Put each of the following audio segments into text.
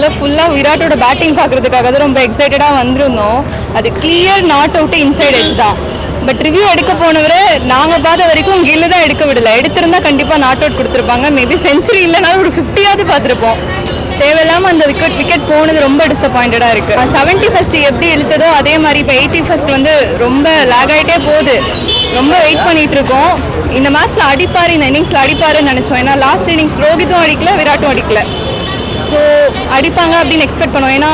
ஆக்சுவலாக ஃபுல்லாக விராட்டோட பேட்டிங் பார்க்குறதுக்காக தான் ரொம்ப எக்ஸைட்டடாக வந்திருந்தோம். அது clear not out inside edge தான். பட் ரிவ்யூ எடுக்க போனவரை நாங்கள் பார்த்த வரைக்கும் கில்லு தான் எடுக்க விடலை. எடுத்திருந்தால் கண்டிப்பாக நாட் அவுட் கொடுத்துருப்பாங்க. மேபி செஞ்சுரி இல்லைனாலும் ஒரு ஃபிஃப்டியாவது பார்த்துருப்போம். தேவையில்லாமல் அந்த விக்கெட் விக்கெட் போனது ரொம்ப டிசப்பாயிண்டடாக இருக்குது செவன்ட்டி ஃபஸ்ட் எப்படி இழுத்ததோ அதே மாதிரி இப்போ எயிட்டி ஃபஸ்ட் வந்து ரொம்ப லேக் ஆகிட்டே போகுது. ரொம்ப வெயிட் பண்ணிகிட்டு இருக்கோம். இந்த மாதத்தில் அடிப்பார் இந்த இன்னிங்ஸில் அடிப்பாருன்னு நினச்சோம். ஏன்னா லாஸ்ட் இன்னிங்ஸ் ரோஹித்தும் அடிக்கல விராட்டும் அடிக்கல. ஸோ அடிப்பாங்க அப்படின்னு எக்ஸ்பெக்ட் பண்ணோம் ஏன்னா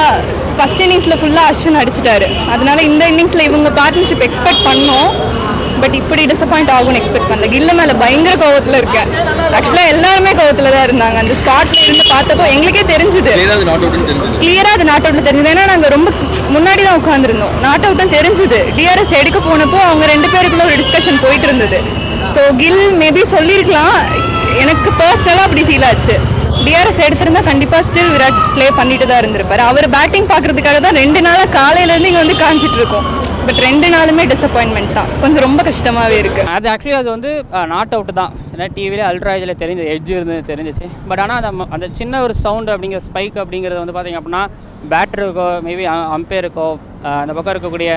ஃபர்ஸ்ட் இன்னிங்ஸில் ஃபுல்லாக அஸ்வின் அடிச்சிட்டாரு. அதனால இந்த இன்னிங்ஸில் இவங்க பார்ட்னர்ஷிப் எக்ஸ்பெக்ட் பண்ணோம். பட் இப்படி டிசப்பாயிண்ட் ஆகும்னு எக்ஸ்பெக்ட் பண்ணல. கில்ல மேலே பயங்கர கோவத்தில் இருக்கேன். ஆக்சுவலாக எல்லாருமே கோவத்தில் தான் இருந்தாங்க. அந்த ஸ்பாட்ல இருந்து பார்த்தப்போ எங்களுக்கே தெரிஞ்சுது. கிளியரா அது நாட் அவுட்ல தெரிஞ்சது. ஏன்னா நாங்க ரொம்ப முன்னாடி தான் உட்காந்துருந்தோம் நாட் அவுட்டும் தெரிஞ்சது. டிஆர்எஸ் எடுக்க போனப்போ அவங்க ரெண்டு பேருக்குள்ள ஒரு டிஸ்கஷன் போயிட்டு இருந்தது. ஸோ கில் மேபி சொல்லியிருக்கலாம் எனக்கு பர்சனலாக அப்படி ஃபீல் ஆச்சு. டிஆர்எஸ் எடுத்திருந்தா கண்டிப்பா ஸ்டில் விராட் ப்ளே பண்ணிட்டு தான் இருந்திருப்பாரு. அவர் பேட்டிங் பார்க்கறதுக்காக தான் ரெண்டு நாளாக காலையிலேருந்து இங்கே வந்து காமிச்சிட்டு இருக்கோம். பட் ரெண்டு நாளுமே டிசப்பாயின்மெண்ட் தான். கொஞ்சம் ரொம்ப கஷ்டமாவே இருக்கு. அது ஆக்சுவலி அது வந்து நாட் அவுட் தான். ஏன்னா டிவியில் அல்ட்ரா இதில் தெரிஞ்சு எட்ஜ் இருந்து தெரிஞ்சிச்சு. பட் ஆனால் அந்த அந்த சின்ன ஒரு சவுண்டு அப்படிங்கிற ஸ்பைக் அப்படிங்கிறது வந்து பார்த்தீங்க அப்படின்னா பேட்டருக்கோ மேபி அம்பேருக்கோ அந்த பக்கம் இருக்கக்கூடிய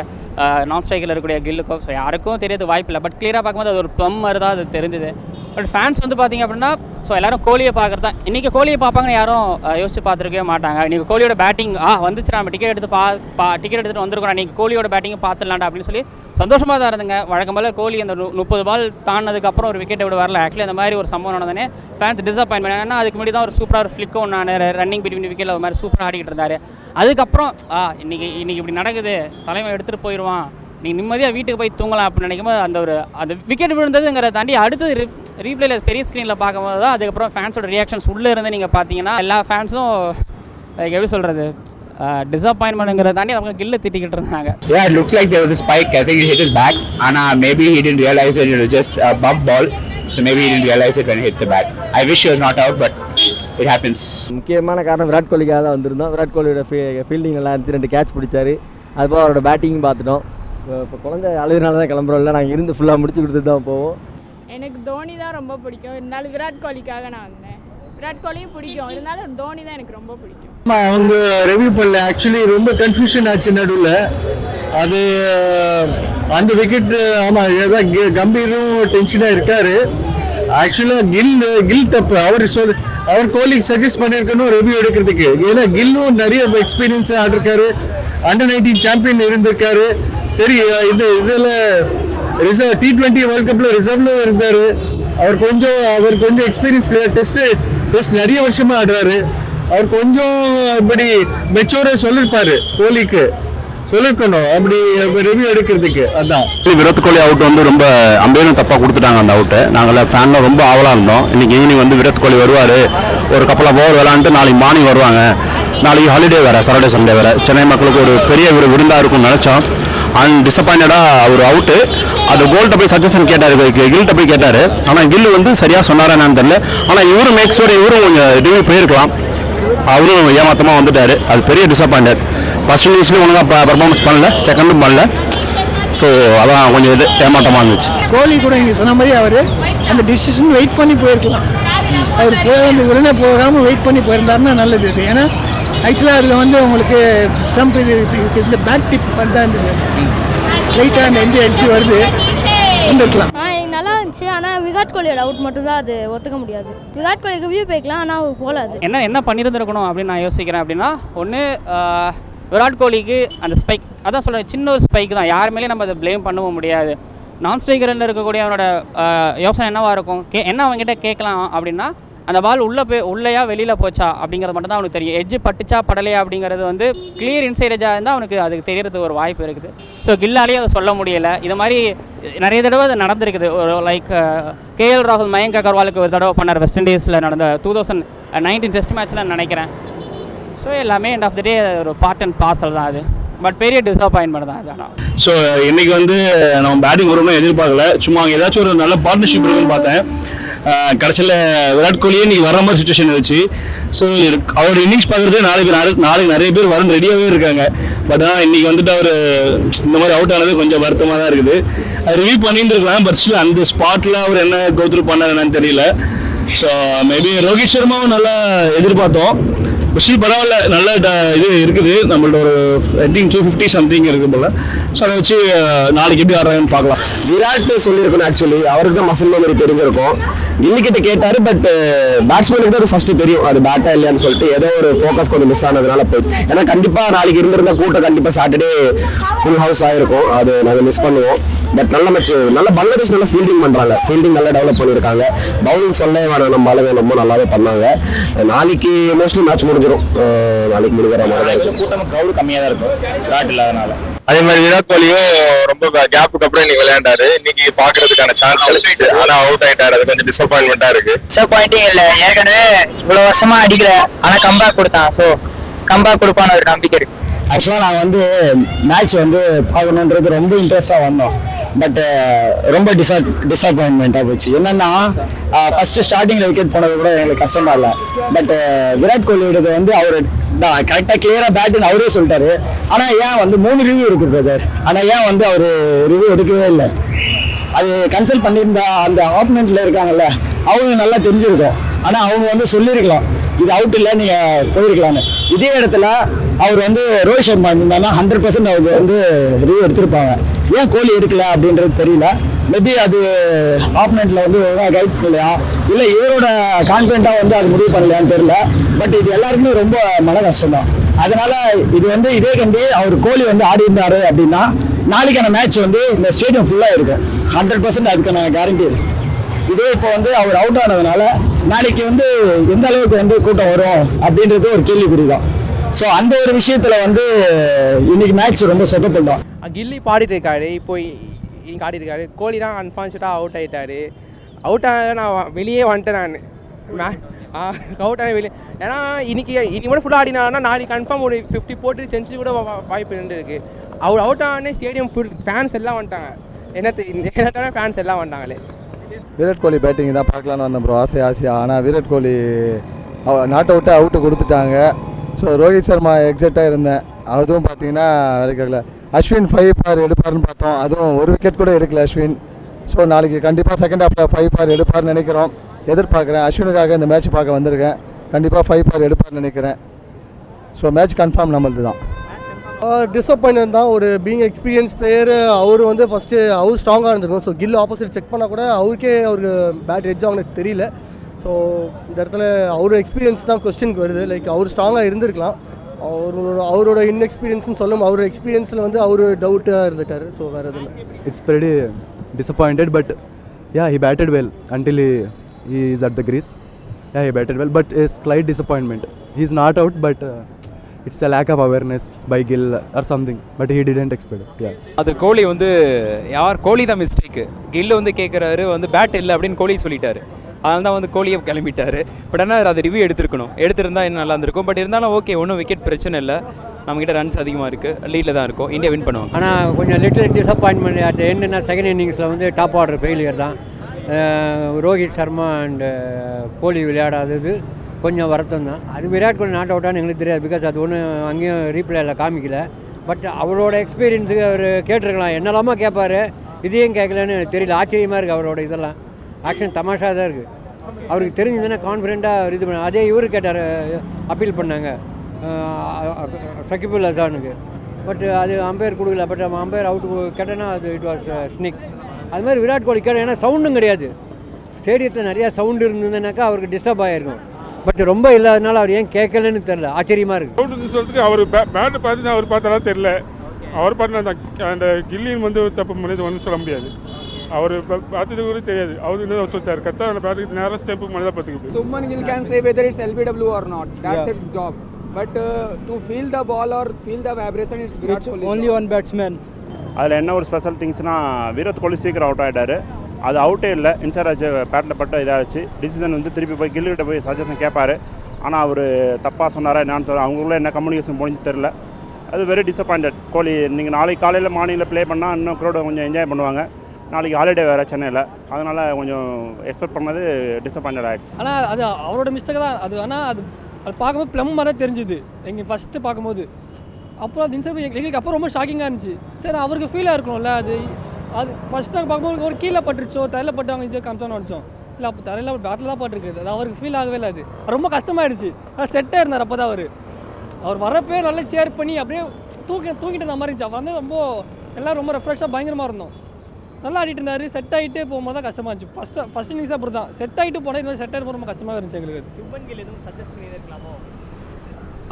நான் ஸ்ட்ரைக்கில் இருக்கக்கூடிய கில்லுக்கோ ஸோ யாருக்கும் தெரியாது வாய்ப்பு இல்லை. பட் கிளியராக பார்க்கும்போது அது ஒரு ப்ளம் மாதிரி தான் அது தெரிஞ்சுது. பட் ஃபேன்ஸ் வந்து பார்த்தீங்க அப்படின்னா ஸோ எல்லாரும் கோலியை பார்க்குறது இன்றைக்கி கோலியை பார்ப்பாங்கன்னு யாரும் யோசிச்சு பார்த்துருக்கவே மாட்டாங்க. இன்றைக்கி கோலியோட பேட்டிங் ஆ வந்துச்சு நம்ம டிக்கெட் எடுத்து பா பா டிக்கெட் எடுத்துகிட்டு வந்திருக்கோம். இன்றைக்கி கோலியோட பேட்டிங் பார்த்துடலாண்டா அப்படின்னு சொல்லி சந்தோஷமாக தான் இருந்துங்க. வழக்கம் போல கோலி அந்த முப்பது பால் தாண்டதுக்கப்புறம் ஒரு விக்கெட் விட வரல. ஆக்சுவலி அந்த மாதிரி ஒரு சம்பவம் நடந்தனே ஃபேன்ஸ் டிசப்பாயின்மெண்ட் ஏன்னா அதுக்கு முன்னாடி தான் ஒரு சூப்பராக ஒரு ஃப்ளிக் ஒன்று ரன்னிங் பிட்வீன் விக்கெட்டில் ஒரு மாதிரி சூப்பராக ஆடிக்கிட்டு இருந்தார். அதுக்கப்புறம் ஆ இன்னைக்கு இன்னைக்கு இப்படி நடக்குது. தலைமை எடுத்துகிட்டு போயிடுவான் நீ நிம்மதியாக வீட்டுக்கு போய் தூங்கலாம் அப்படின்னு நினைக்கும்போது அந்த ஒரு அந்த விக்கெட் விழுந்ததுங்கிறத தாண்டி அடுத்தது ரீப்ளேல பெரிய ஸ்க்ரீனில் பார்க்கும்போது தான் அதுக்கப்புறம் ஃபேன்ஸோட ரியாக்ஷன்ஸ் உள்ளே இருந்து நீங்கள் பார்த்தீங்கன்னா எல்லா ஃபேன்ஸும் எப்படி சொல்கிறது டிசப்பாயின்மெண்ட்ங்கிறத தாண்டி அவங்க கில்ல திட்டிக்கிட்டு இருந்தாங்க Yeah, it looks like there was a spike. I think he hit his back. And uh, maybe he didn't realize it. It was just a bump ball. So maybe he didn't realize it when he hit the bat. I wish he was not out, but it happens. முக்கியமான காரணம் விராட் கோலிக்காக தான் வந்திருந்தோம் Virat கோலியோட fielding நல்லா இருந்துச்சு ரெண்டு catch பிடிச்சாரு அதுபோல் அவரோட batting பார்த்துட்டோம் இப்போ- இப்போ குழந்தை அழுதுனால தான் கிளம்புறோம். இல்லை நாங்கள் இருந்து ஃபுல்லாக முடிச்சு கொடுத்துட்டு தான் போவோம். எனக்கு தோனி தான் ரொம்ப பிடிக்கும். இருந்தாலும் விராட் கோலிக்காக நான் வந்தேன். விராட் கோலியும் பிடிக்கும். இருந்தாலும் தோனி தான் எனக்கு ரொம்ப பிடிக்கும். ஆமா, அவங்க ரிவ்யூ பண்ணல. ஆக்சுவலி ரொம்ப கன்ஃபியூஷன் ஆச்சு நடுவில். அது அந்த விக்கெட் ஆமாம் ஏதாவது கி- கம்பீரும் டென்ஷனாக இருக்காரு. ஆக்சுவலாக கில் கில் தப்பு. அவர் சொல் அவர் கோலிக்கு சஜஸ்ட் பண்ணியிருக்கணும் ரிவ்யூ எடுக்கிறதுக்கு. ஏன்னா கில்லும் நிறைய எக்ஸ்பீரியன்ஸ் ஆடிருக்காரு. அண்டர் நைன்டீன் சாம்பியன் இருந்திருக்காரு. சரி இது இதில் ரிசர்வ் டி ட்வெண்ட்டி வேர்ல்ட் கப்பில் ரிசர்வ்ல இருந்தார். அவர் கொஞ்சம் அவர் கொஞ்சம் எக்ஸ்பீரியன்ஸ் பிளேயர் டெஸ்ட் டெஸ்ட் நிறைய வருஷமாக ஆடுறாரு. அவர் கொஞ்சம் இப்படி மெச்சோரே சொல்லியிருப்பாரு கோலிக்கு. சொல்லிருக்கணும் அப்படி ரிவ்யூ எடுக்கிறதுக்கு. அதான். விராட் கோலி அவுட் வந்து ரொம்ப அம்பேரும் தப்பாக கொடுத்துட்டாங்க அந்த அவுட்டை நாங்கள் ஃபேனில் ரொம்ப ஆவலாக இருந்தோம். இன்னைக்கு ஈவினிங் வந்து விராட் கோலி வருவார். ஒரு கப்பலாக போர் விளாண்டுட்டு நாளைக்கு மார்னிங் வருவாங்க. நாளைக்கு ஹாலிடே வேறு சாட்டர்டே சண்டே வேறு. சென்னை மக்களுக்கு ஒரு பெரிய ஒரு விருந்தாக இருக்கும்னு நினச்சோம். அண்ட் டிசப்பாயின்டாக அவர் அவுட்டு அது கோல்ட்ட போய் சஜஷன் கேட்டார் கில்ட்ட போய் கேட்டார். ஆனால் கில் வந்து சரியாக சொன்னாரா என்னன்னு தெரியல. ஆனால் இவரும் மேக்ஸோட இவரும் கொஞ்சம் ரிவ்யூ போயிருக்கலாம். அவரும் ஏமாத்தமாக வந்துட்டார். அது பெரிய டிசப்பாயிண்டட் ஃபர்ஸ்ட் இன்னிங்ஸ்லேயும் ஒழுங்காக பர்ஃபார்மன்ஸ் பண்ணல. செகண்டும் பண்ணல. ஸோ அதான் கொஞ்சம் இது ஏமாற்றமாக இருந்துச்சு. கோலி கூட நீங்கள் சொன்ன மாதிரி அவர் அந்த டிசிஷன் வெயிட் பண்ணி போயிருக்கலாம். அவர் போய் வந்து உடனே போகாமல் வெயிட் பண்ணி போயிருந்தாருன்னா நல்லது இது. ஏன்னா ஆக்சுவலாக அதில் வந்து உங்களுக்கு ஸ்டம்ப் இது இந்த பேட் டிப் தான் இருந்தது. ஸ்ட்ரைட்டாக அந்த எந்த அடிச்சு வருது. வந்திருக்கலாம் நல்லா இருந்துச்சு. ஆனால் விராட் கோலியோட அவுட் மட்டும் தான் அது ஒத்துக்க முடியாது. விராட் கோலிக்கு வியூ போய்க்கலாம் ஆனால் அவர் போல அது என்ன என்ன பண்ணியிருந்திருக்கணும் அப்படின்னு நான் யோசிக்கிறேன் அப்படின்னா ஒன்று விராட் கோலிக்கு அந்த ஸ்பைக் அதான் சொல்கிறேன் சின்ன ஒரு ஸ்பைக் தான். யார் மேலேயும் நம்ம அதை ப்ளேம் பண்ணவும் முடியாது. நான் ஸ்ட்ரைக்கரில் இருக்கக்கூடிய அவனோட யோசனை என்னவா இருக்கும்? கே என்ன அவங்ககிட்ட கேட்கலாம் அப்படின்னா அந்த பால் உள்ளே போய் உள்ளேயா வெளியில் போச்சா அப்படிங்கிறது மட்டும் தான் அவனுக்கு தெரியும். எஜ்ஜு பட்டுச்சா படலையா அப்படிங்கிறது வந்து கிளியர் இன்சைடேஜாக இருந்தால் அவனுக்கு அதுக்கு தெரியறதுக்கு ஒரு வாய்ப்பு இருக்குது. ஸோ கில்லாலேயே அதை சொல்ல முடியலை. இது மாதிரி நிறைய தடவை அது நடந்திருக்குது. ஒரு லைக் கேஎல் ராகுல் மயங்க் அகர்வாலுக்கு ஒரு தடவை பண்ணார் வெஸ்ட் இண்டீஸில் நடந்த டூ தௌசண்ட் நைன்டீன் டெஸ்ட் மேட்ச்சில் நினைக்கிறேன். ஸோ எல்லாமே எண்ட் ஆஃப் த டே ஒரு பார்ட் அண்ட் பார்சல் தான் அது. பட் பெரிய டிசப்பாயின்மெண்ட் தான் ஆனால் ஸோ இன்னைக்கு வந்து நம்ம பேட்டிங் வரும்னு எதிர்பார்க்கல. சும்மா அங்கே ஏதாச்சும் ஒரு நல்ல பார்ட்னர்ஷிப் இருக்குன்னு பார்த்தேன். கடைசியில் விராட் கோலியே இன்னைக்கு வர மாதிரி சுச்சுவேஷன் இருந்துச்சு. ஸோ அவரோட இன்னிங்ஸ் பார்க்குறது நாளைக்கு நாளைக்கு நாளைக்கு நிறைய பேர் வரணும் ரெடியாகவே இருக்காங்க. பட் ஆனால் இன்னைக்கு வந்துட்டு அவர் இந்த மாதிரி அவுட் ஆனது கொஞ்சம் வருத்தமாக தான் இருக்குது. அது ரிவ்யூ பண்ணிட்டு இருக்கலாம் பட் ஸ்டில் அந்த ஸ்பாட்டில் அவர் என்ன கோத்ரூ பண்ணார் என்னன்னு தெரியல. ஸோ மேபி ரோஹித் சர்மாவும் நல்லா எதிர்பார்த்தோம். ஸ்டில் பரவாயில்ல நல்ல இது இருக்குது. நம்மள்ட்ட ஒரு எட்டிங் டூ ஃபிஃப்டி சம்திங் இருக்கு போல. ஸோ அதை வச்சு நாளைக்கு எப்படி ஆடுறாங்கன்னு பார்க்கலாம். விராட் சொல்லியிருக்கணும் ஆக்சுவலி அவருக்கு தான் மசில் மெமரி தெரிஞ்சிருக்கும். கில்லி கிட்ட கேட்டாரு பட் பேட்ஸ்மேனுக்கு தான் அது ஃபர்ஸ்ட் தெரியும். அது பேட்டா இல்லையான்னு சொல்லிட்டு ஏதோ ஒரு ஃபோக்கஸ் கொஞ்சம் மிஸ் ஆனதுனால போச்சு ஏன்னா கண்டிப்பாக நாளைக்கு இருந்திருந்தா கூட்டம் கண்டிப்பாக சாட்டர்டே ஃபுல் ஹவுஸ் ஆயிருக்கும். அது நாங்கள் மிஸ் பண்ணுவோம். பட் நல்ல மேட்ச் நல்ல பங்களாதேஷ் நல்லா ஃபீல்டிங் பண்ணுறாங்க ஃபீல்டிங் நல்லா டெவலப் பண்ணியிருக்காங்க. பவுலிங் சொல்லவே வேணாம் நம்ம அளவு ரொம்ப நல்லாவே பண்ணாங்க. நாளைக்கு மோஸ்ட்லி மேட்ச் முடிஞ்சு முடிஞ்சிடும் நாளைக்கு முடிக்கிற மாதிரி தான் இருக்கு கூட்டம் க்ரௌடு கம்மியாக தான் இருக்கும். விராட் இல்லாதனால அதே மாதிரி விராட் கோலியும் ரொம்ப கேப்புக்கு அப்புறம் இன்னைக்கு விளையாண்டாரு. இன்னைக்கு பாக்குறதுக்கான சான்ஸ் கிடைச்சிச்சு. ஆனா அவுட் ஆயிட்டாரு. அது கொஞ்சம் டிசப்பாயின்மெண்டா இருக்கு. டிசப்பாயிண்டிங் இல்லை. ஏற்கனவே இவ்வளோ வருஷமா அடிக்கல. ஆனால் கம்பேக் கொடுத்தான். ஸோ கம்பேக் கொடுப்பான்னு ஒரு நம்பிக்கை இருக்கு. ஆக்சுவலாக நாங்கள் வந்து மேட்ச் வந்து பார்க்கணுன்றது ரொம்ப இன்ட்ரெஸ்டாக வந்தோம். பட் uh, ரொம்ப டிசா டிசப்பாயின்மெண்ட்டாக போச்சு. என்னென்னா ஃபஸ்ட்டு ஸ்டார்டிங்கில் விக்கெட் போனது கூட எங்களுக்கு கஷ்டமாக இல்லை. பட் uh, விராட் கோலியோடது வந்து அவர் கரெக்டாக கிளியராக பேட்டுன்னு அவரே சொல்லிட்டாரு. ஆனால் ஏன் வந்து மூணு ரிவ்யூ இருக்கு பிரதர் ஆனால் ஏன் வந்து அவர் ரிவ்யூ எடுக்கவே இல்லை? அது கன்சல்ட் பண்ணியிருந்தா அந்த ஆப்போனண்ட்ல இருக்காங்கல்ல அவங்க நல்லா தெரிஞ்சிருக்கும். ஆனால் அவங்க வந்து சொல்லியிருக்கலாம். இது அவுட் இல்லை நீங்கள் போயிருக்கலாம்னு. இதே இடத்துல அவர் வந்து ரோஹித் சர்மா இருந்தாங்கன்னா ஹண்ட்ரட் பர்சன்ட் அவங்க வந்து ரிவ்யூ எடுத்திருப்பாங்க. ஏன் கோலி எடுக்கல அப்படின்றது தெரியல. மேபி அது ஆப்னண்ட்டில் வந்து ஒழுங்காக கைட் பண்ணலையா இல்லை இவரோட கான்ஃபிடண்ட்டாக வந்து அது முடிவு பண்ணலையான்னு தெரியல. பட் இது எல்லாருக்குமே ரொம்ப மன கஷ்டம் தான் அதனால இது வந்து இதே கண்டி அவர் கோலி வந்து ஆடி இருந்தார் அப்படின்னா நாளைக்கான மேட்ச் வந்து இந்த ஸ்டேடியம் ஃபுல்லாக இருக்கும். ஹண்ட்ரட் பர்சன்ட் அதுக்கான கேரண்டி இதே இப்போ வந்து அவர் அவுட் ஆனதுனால நாளைக்கு வந்து எந்த அளவுக்கு வந்து கூட்டம் வரும் அப்படின்றது ஒரு கேள்விக்குறி தான் ஸோ அந்த ஒரு விஷயத்துல வந்து இன்னைக்கு மேட்ச் ரொம்ப சொதப்பல் தான். கில்லி பாடிட்டு இருக்காரு இப்போ இங்கே ஆடிட்டு இருக்காரு கோலி தான் அன்ஃபார்ச்சுனேட்டாக அவுட் ஆயிட்டாரு. அவுட் ஆன நான் வ- வெளியே வந்துட்டேன் நான். அவுட் ஆன வெளியே. ஏன்னா இன்னைக்கு இன்னைக்கு கூட ஃபுல்லாக ஆடினாருன்னா நாளைக்கு கன்ஃபார்ம் ஒரு ஃபிஃப்டி போட்டு செஞ்சுரி கூட வாய்ப்பு இருந்துருக்கு. அவர் அவுட் ஆனே ஸ்டேடியம் ஃபுல் ஃபேன்ஸ் எல்லாம் வந்துட்டாங்க. என்ன என்னட்டான ஃபேன்ஸ் எல்லாம் வந்துட்டாங்களே. விராட் கோலி பேட்டிங் தான் பார்க்கலான்னு வந்தேன் ப்ரோ ஆசை ஆசையா ஆனால் Virat Kohli not out out கொடுத்துட்டாங்க. ஸோ ரோஹித் சர்மா எக்ஸைட்டாக இருந்தேன். அதுவும் பார்த்தீங்கன்னா வேலைக்காகல அஸ்வின் ஃபைவ் பார் எடுப்பார்னு பார்த்தோம். அதுவும் ஒரு விக்கெட் கூட எடுக்கல அஸ்வின். ஸோ நாளைக்கு கண்டிப்பாக செகண்ட் ஹாஃபில் ஃபைவ் பார் எடுப்பார்னு நினைக்கிறோம். எதிர்பார்க்குறேன். அஸ்வினுக்காக இந்த மேட்ச் பார்க்க வந்திருக்கேன். கண்டிப்பாக ஃபைவ் பார் எடுப்பார்னு நினைக்கிறேன். ஸோ மேட்ச் கன்ஃபார்ம் நம்மளது தான் டிசப்பாயின்மெண்ட் தான். ஒரு பீங் எக்ஸ்பீரியன்ஸ் பிளேயர் அவர் வந்து ஃபஸ்ட்டு அவர் ஸ்ட்ராங்காக இருந்திருக்கும் ஸோ கில் ஆப்போசிட் செக் பண்ணால் கூட அவருக்கே அவருக்கு பேட் எட்ஜ் அவனுக்கு தெரியல. ஸோ இந்த இடத்துல அவரோட எக்ஸ்பீரியன்ஸ் தான் கொஸ்டினுக்கு வருது லைக் அவர் ஸ்ட்ராங்காக இருந்திருக்கலாம் அவரோட அவரோட இன்எக்ஸ்பீரியன்ஸ்னு சொல்லும் அவரோட எக்ஸ்பீரியன்ஸில் வந்து அவர் டவுட்டாக இருந்துட்டார் ஸோ வேறு எதுவும் disappointed but yeah he batted well until he, he is at the crease yeah he batted well but a slight disappointment he's not out but uh, it's a lack of awareness by gill or something but he didn't expect it yeah அது கோலி வந்து யார் கோலி தான் mistake கில்லு வந்து கேட்குறாரு வந்து bad இல்லை அப்படின்னு கோலி சொல்லிட்டாரு அதனால தான் வந்து கோலியை கிளம்பிட்டார். பட் ஆனால் அதை ரிவ்யூ எடுத்திருக்கணும். எடுத்திருந்தா இன்னும் நல்லா இருந்திருக்கும். பட் இருந்தாலும் ஓகே ஒன்றும் விக்கெட் பிரச்சனை இல்லை. நம்மக்கிட்ட ரன்ஸ் அதிகமாக இருக்குது லீடில் தான் இருக்கும். இந்தியா வின் பண்ணுவாங்க. ஆனால் கொஞ்சம் லிட்டில் டிசப்பாயின்மெண்ட் அட் என்னென்னா செகண்ட் இன்னிங்ஸில் வந்து டாப் ஆர்டர் ஃபெயிலியர் தான். ரோஹித் சர்மா அண்ட் கோலி விளையாடாதது கொஞ்சம் வருத்தம் தான். அது விராட் கோலி நாட் அவுட்டானு எங்களுக்கு தெரியாது. பிகாஸ் அது ஒன்றும் அங்கேயும் ரீப்ளேயில் காமிக்கல. பட் அவரோட எக்ஸ்பீரியன்ஸுக்கு அவர் கேட்டிருக்கலாம். என்னெல்லாமா கேட்பார் இதையும் கேட்கலன்னு தெரியல. ஆச்சரியமாக இருக்குது அவரோட இதெல்லாம். ஆக்ஷன் தமாஷா தான் இருக்குது அவருக்கு தெரிஞ்சதுன்னா கான்ஃபிடென்ட்டாக இது பண்ண அதே இவர் கேட்டார் அப்பீல் பண்ணாங்க. சகிபுல் அசானுக்கு. பட் அது அம்பையர் கொடுக்கல. பட் அம்பையர் அவுட்டு கேட்டேன்னா அது இட் வாஸ் ஸ்னிக் அது மாதிரி விராட் கோலி கேட்ட ஏன்னா சவுண்டும் கிடையாது. ஸ்டேடியத்தில் நிறையா சவுண்டு இருந்ததுனாக்கா அவருக்கு டிஸ்டர்ப் ஆகிருக்கும் பட் ரொம்ப இல்லாதனால அவர் ஏன் கேட்கலன்னு தெரில ஆச்சரியமாக இருக்குது சவுண்டு சொல்லிட்டு அவர் பேட்டு பார்த்து அவர் பார்த்தாலும் தெரில அவர் பார்த்து அந்த கில்லியும் வந்து தப்பு முடியாது வந்து சொல்ல முடியாது. அவர் பார்த்தது கூட தெரியாது. அவர் வந்து அவர் சொல்லிட்டாரு. கரெக்டாக அந்த பேட்டுக்கு நேரம் ஸ்டெப்பு மனதாக பார்த்துக்கிட்டு. Subman Gill can say whether it's LBW or not. That's its job. But uh, to feel the ball or feel the vibration, it's Virat Kohli. only one batsman. அதில் என்ன ஒரு ஸ்பெஷல் திங்ஸ்னா விராட் கோலி சீக்கிரம் அவுட் ஆகிட்டாரு அது அவுட்டே இல்லை. ஆச்சு பேட்டில் பட்டு இதாகிடுச்சு decision வந்து திருப்பி போய் கில்லுகிட்ட போய் சஜஷன் கேட்பாரு. ஆனால் அவர் தப்பாக சொன்னாரா என்னன்னு தெரியல அவங்களுக்குள்ள என்ன கம்யூனிகேஷன் முடிஞ்சு தெரில அது வெரி டிசப்பாயிண்டட் கோலி நீங்கள் நாளைக்கு காலையில் மார்னிங்கில் ப்ளே பண்ணால் இன்னும் க்ரௌட கொஞ்சம் என்ஜாய் பண்ணுவாங்க. நாளைக்கு ஹாலிடே வேறு சென்னையில். அதனால் கொஞ்சம் எக்ஸ்பெக்ட் பண்ணது டிசப்பாயிண்டட் ஆகிடுச்சு ஆனால் அது அவரோட மிஸ்டேக் தான். அது ஆனால் அது அது பார்க்கும்போது ப்ளம் மாதிரி தான் தெரிஞ்சுது. எங்கள் ஃபஸ்ட்டு பார்க்கும்போது. அப்புறம் அது இன்சர்ட் எங்களுக்கு அப்புறம் ரொம்ப ஷாக்கிங்காக இருந்துச்சு. சரி அவருக்கு ஃபீலாக இருக்கணும்ல அது அது ஃபஸ்ட் நாங்கள் பார்க்கும்போது ஒரு கீழே பட்டுருச்சோ தலையில் பட்டு அவங்க இது காமிச்சோன்னு நினச்சோம். இல்லை அப்போ தரையில் ஒரு பேட்டில் தான் பட்டுருக்குது. அது அவருக்கு ஃபீல் ஆகவே இல்லை அது. ரொம்ப கஷ்டமாயிடுச்சு. ஆனால் செட்டாக இருந்தார் அப்போ தான் அவர் அவர் வரப்பே நல்லா சேர் பண்ணி அப்படியே தூக்க தூங்கிட்டு இருந்த மாதிரி இருந்துச்சு. அவர் வந்து ரொம்ப எல்லாம் ரொம்ப ரெஃப்ரெஷ்ஷாக பயங்கரமாக இருந்தோம். நல்லா ஆடிட்டு இருந்தார் செட் ஆகிட்டு போகும்போது தான் கஷ்டமாக இருந்துச்சு. ஃபஸ்ட்டு ஃபஸ்ட் இன்னிங்ஸ் அப்படி தான் செட் ஆகிட்டு போனால் மாதிரி செட் ஆகிட்டு ரொம்ப கஷ்டமாக இருந்துச்சு எங்களுக்கு.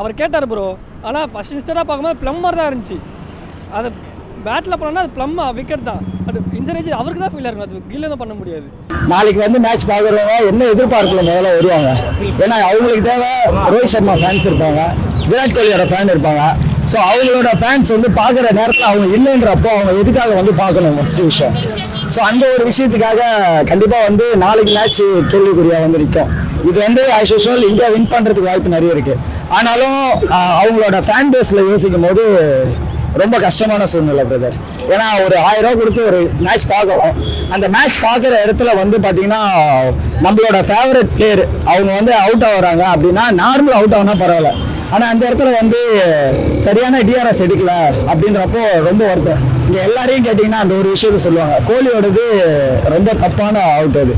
அவர் கேட்டார் ப்ரோ ஆனால் ஃபஸ்ட் இன்ஸ்டடாக பார்க்கும்போது ப்ளம்மர் தான் இருந்துச்சு. அது பேட்டில் போனோன்னா அது ப்ளம் விக்கெட் தான். அது இன்சரேஜ் அவருக்கு தான் ஃபீல் இருக்கும் அது எதுவும் பண்ண முடியாது. நாளைக்கு வந்து மேட்ச் பார்க்குறவங்க என்ன எதிர்பார்க்கல முதல்ல வருவாங்க. ஏன்னா அவங்களுக்கு தேவை ரோஹித் சர்மா ஃபேன்ஸ் இருப்பாங்க. விராட் கோலியோட ஃபேன் இருப்பாங்க. ஸோ அவங்களோட ஃபேன்ஸ் வந்து பார்க்குற நேரத்தில் அவங்க இல்லைன்றப்போ அவங்க எதுக்காக வந்து பார்க்கணும் ஃபஸ்ட் விஷயம்? ஸோ அந்த ஒரு விஷயத்துக்காக கண்டிப்பாக வந்து நாளைக்கு மேட்ச் கேள்விக்குறியாக வந்து நிற்கும் இது வந்து ஆஸ் யூஷுவல் இந்தியா வின் பண்ணுறதுக்கு வாய்ப்பு நிறைய இருக்குது ஆனாலும் அவங்களோட ஃபேன் பேஸில் யோசிக்கும் போது ரொம்ப கஷ்டமான சூழ்நிலை பிரதர் ஏன்னா ஒரு ஆயிரம் ரூபா கொடுத்து ஒரு மேட்ச் பார்க்குறோம். அந்த மேட்ச் பார்க்குற இடத்துல வந்து பார்த்தீங்கன்னா நம்மளோட ஃபேவரட் பிளேயர் அவங்க வந்து அவுட் ஆகுறாங்க அப்படின்னா நார்மல் அவுட் ஆகுனா பரவாயில்ல. ஆனால் அந்த இடத்துல வந்து சரியான டிஆர்எஸ் எடுக்கல அப்படின்றப்போ ரொம்ப வருத்தம். இங்கே எல்லாரையும் கேட்டிங்கன்னா அந்த ஒரு விஷயத்த சொல்லுவாங்க. கோலியோடது ரொம்ப தப்பான அவுட் அது.